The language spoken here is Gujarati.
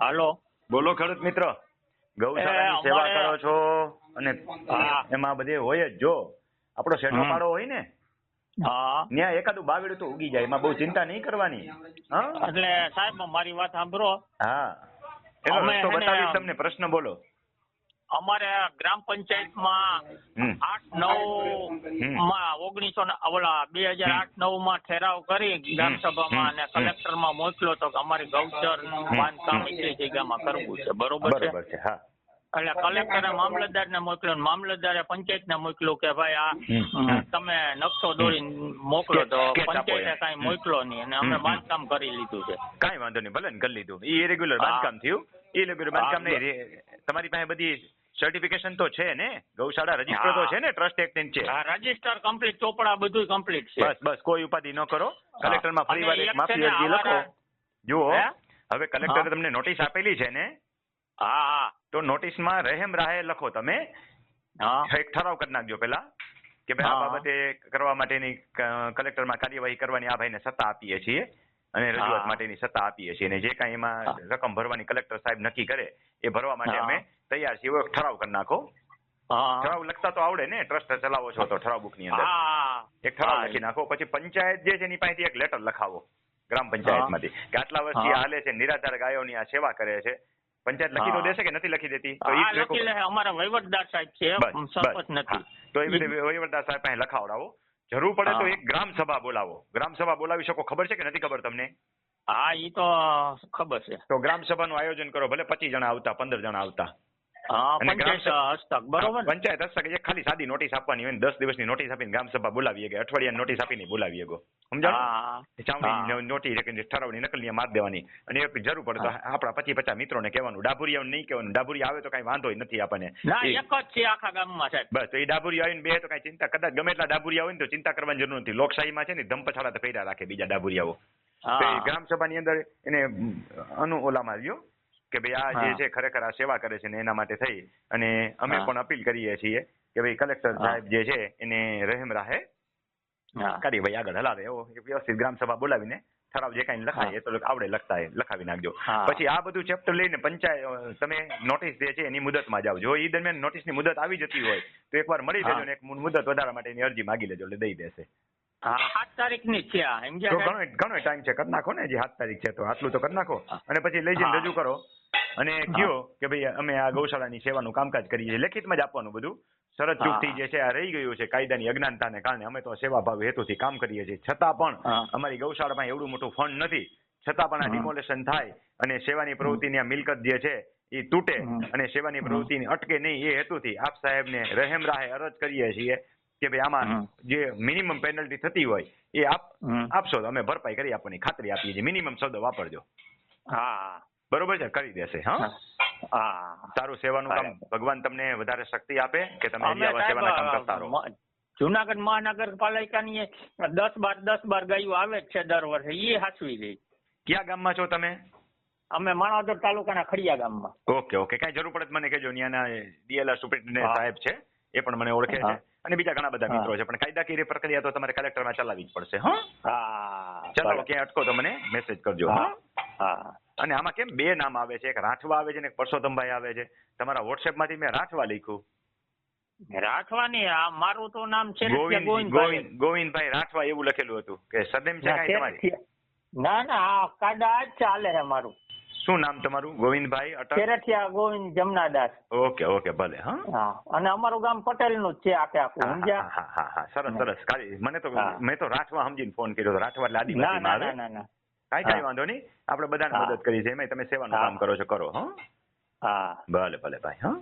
હાલો. બોલો ખેડૂત મિત્ર. ગૌશાળાની સેવા કરો છો અને એમાં બધે હોય જ જો. આપણો શેઠો. પાડો હોય ને. હા. ત્યાં એકાદું બાગડું તો ઉગી જાય. એમાં બહુ ચિંતા નહીં કરવાની. એટલે સાહેબ મારી વાત સાંભળો. હા. એનો રસ્તો બતાવીશ તમને. પ્રશ્ન બોલો. અમારે ગ્રામ પંચાયતમાં. આઠ નવમાં ઓગણીસો ઓલા બે હજાર આઠ નવમાં ઠેરાવ કરી ગ્રામ સભામાં અને કલેક્ટરમાં મોકલ્યો તો કે અમારી ગૌચર બાંધકામ એટલી જગ્યામાં કરવું છે. બરોબર છે? એટલે કલેક્ટરે મામલતદાર ને મોકલ્યો મામલતદારે પંચાયત ને મોકલ્યું કે ભાઈ આ તમે નકશો દોરીને મોકલો તો પંચાયતે કઈ મોકલો નહીં અને અમે બાંધકામ કરી લીધું છે. કઈ વાંધો નહીં ભલે ને કરી લીધું. ઈ રેગ્યુલર બાંધકામ થયું. ઇરેગ્યુલર બાંધકામ હા, નહીં તમારી પાસે બધી સર્ટિફિકેશન તો છે ને? ગૌશાળા રજિસ્ટર તો છે ને? ટ્રસ્ટ એક્ટ છે. હા રજિસ્ટર કમ્પ્લીટ ચોપડા બધું કમ્પ્લીટ છે. બસ બસ કોઈ ઉપાધિ ન કરો. કલેક્ટરમાં ફરી વાર એક માફી અરજી લખો. જુઓ હવે કલેક્ટરે તમને નોટિસ આપેલી છે ને? હા હા. તો નોટિસમાં રહેમ રાહે લખો તમે. હા. એક ઠરાવ કરી નાખજો પેલા કે ભાઈ આ બાબતે કરવા માટેની કલેક્ટરમાં કાર્યવાહી કરવાની આ ભાઈને સત્તા આપીએ છીએ અને રજૂઆત માટેની સત્તા આપીએ છીએ. અને જે કાંઈ એમાં રકમ ભરવાની કલેક્ટર સાહેબ નક્કી કરે એ ભરવા માટે અમે તૈયાર છીએ. એવો એક ઠરાવ કરી નાખો. ઠરાવ લખતા તો આવડે ને ટ્રસ્ટ ચલાવો છો તો ઠરાવ બુકની અંદર. એક ઠરાવ લખી નાખો પછી પંચાયત જે છે એની પાસેથી એક લેટર લખાવો ગ્રામ પંચાયતમાંથી. કે આટલા વર્ષથી. હાલે છે નિરાધાર ગાયોની આ સેવા કરે છે. પંચાયત લખી તો. દેશે કે નથી લખી દેતી? તો લખી લે. અમારા વહીવટદાર સાહેબ છે સરપંચ નથી. તો એ બધે વહીવટદાર સાહેબ પાસે લખાવડાવો. જરૂર પડે તો એક ગ્રામ સભા બોલાવો. ગ્રામ સભા બોલાવી શકો? ખબર છે કે નથી ખબર તમને? હા એ તો ખબર છે. તો ગ્રામ સભાનું આયોજન કરો ભલે પચીસ જણા આવતા પંદર જણા આવતા. પંચાયત હસ્તક એક ખાલી સાદી નોટિસ આપવાની હોય દસ દિવસની નોટિસ આપીને ગ્રામ સભા બોલાવીએ કે અઠવાડિયા નોટિસ આપીને બોલાવીએ ગો. સમજાણું. નોટિસ ઠરાવની નકલની માર દેવાની. અને એક જરૂર પડે તો આપણા પચી પચાસ મિત્રોને કહેવાનું ડાભુરિયા નહીં કહેવાનું. ડાભુરિયા આવે તો કઈ વાંધો નથી આપણને. એક જ છે આખા ગામમાં સાહેબ. બસ તો એ ડાબુરિયા આવીને બે તો કઈ ચિંતા કદાચ ગમે એટલા ડાબુરિયા હોય ને તો ચિંતા કરવાની જરૂર નથી. લોકશાહીમાં છે ને ધમપછાડા તો કર્યા રાખે બીજા એ ગ્રામ સભાની અંદર એને અનુ ઓલામાં આવ્યો કે ભાઈ આ જે છે ખરેખર આ સેવા કરે છે ને એના માટે થઈ. અને અમે પણ અપીલ કરીએ છીએ કે ભાઈ કલેક્ટર સાહેબ જે છે એને રહેમ રાહે હા. કરી ભાઈ આગળ હલાવે. એવો વ્યવસ્થિત ગ્રામ સભા બોલાવીને ઠરાવ જે કાંઈ લખાય એ તો આવડે લખતા લખાવી નાખજો. પછી આ બધું ચેપ્ટર લઈને પંચાયત તમે નોટિસ જે છે એની મુદતમાં જાવ જો એ દરમિયાન નોટિસની મુદત આવી જતી હોય તો એકવાર મળી. લેજો ને એક મુદત વધારા માટેની અરજી માગી લેજો એટલે દઈ દેશે. સાત તારીખની છે ઘણો ટાઈમ છે. કરી નાખો ને જે સાત તારીખ છે તો આટલું તો કરી નાખો. અને પછી લઈ જઈને રજૂ કરો. અને કયો કે ભાઈ અમે આ ગૌશાળાની સેવાનું કામકાજ કરીએ છીએ લેખિતમાં જ આપવાનું બધું. શરત હા. ચૂકથી જે છે આ રહી ગયું છે કાયદાની અજ્ઞાનતાને કારણે. અમે તો સેવાભાવ હેતુથી કામ કરીએ છીએ. છતાં પણ. અમારી ગૌશાળામાં એવડું મોટું ફંડ નથી. છતાં પણ આ ડિમોલેશન થાય અને સેવાની પ્રવૃત્તિની આ મિલકત જે છે એ તૂટે અને સેવાની પ્રવૃત્તિ અટકે નહીં એ હેતુથી આપ સાહેબને રહેમ રાહે અરજ કરીએ છીએ કે ભાઈ આમાં જે મિનિમમ પેનલ્ટી થતી હોય એ આપ આપશો તો અમે ભરપાઈ કરી આપવાની ખાતરી આપીએ છીએ. મિનિમમ શબ્દ વાપરજો. હા. બરોબર છે કરી દેશે હા? હા. સારું સેવાનું કામ ભગવાન તમને વધારે શક્તિ આપે કે તમે સેવાના કામ કરતા રહો? જુનાગઢ મહાનગરપાલિકાની દસ બાર દસ બાર ગાયું આવે જ છે દર વર્ષે એ હાચવી રહી કયા ગામમાં છો તમે? અમે માણાવદર તાલુકાના ખડિયા ગામમાં. Okay okay. કઈ જરૂર પડે મને કહેજો ત્યાંના ડીએલઆર સુપ્રિન્ટેન્ડન્ટ. સાહેબ છે એ પણ મને ઓળખે છે. અને બીજા ઘણા બધા મિત્રો છે પણ કાયદાકીય પ્રક્રિયા તો તમારે કલેક્ટરમાં ચલાવવી જ પડશે હા? ચલાવો ક્યાંય અટકો તો મને મેસેજ કરજો હા? હા. અને આમાં કેમ બે નામ આવે છે? એક રાઠવા આવે છે ને એક પરસોત્તમભાઈ આવે છે. તમારા વોટ્સએપમાંથી મેં રાઠવા લખ્યું. રાઠવાની આ મારું તો નામ છે ગોવિંદ ગોવિંદભાઈ. ગોવિંદ ગોવિંદભાઈ રાઠવા એવું લખેલું હતું. કે સદેમ છે ના, કાંઈ તમારી? ના ના આ કાડા જ ચાલે છે મારું. શું નામ તમારું? ગોવિંદભાઈ અટક કેરઠિયા ગોવિંદ જમનાદાસ. ઓકે ઓકે ભલે હા. અને અમારું ગામ પટેલનું જ છે આખે આખું સમજ્યા? હા હા હા સરસ સરસ. કાલી મને તો મેં તો રાઠવા સમજીને ફોન કર્યો રાઠવા એટલે ના ના આવે. ના ના ના. કાંઈ કાંઈ વાંધો નહીં. આપણે બધાને મદદ કરી છે. એમાં તમે સેવાનું. કામ કરો છો કરો હા. હા. ભલે ભલે ભાઈ હા.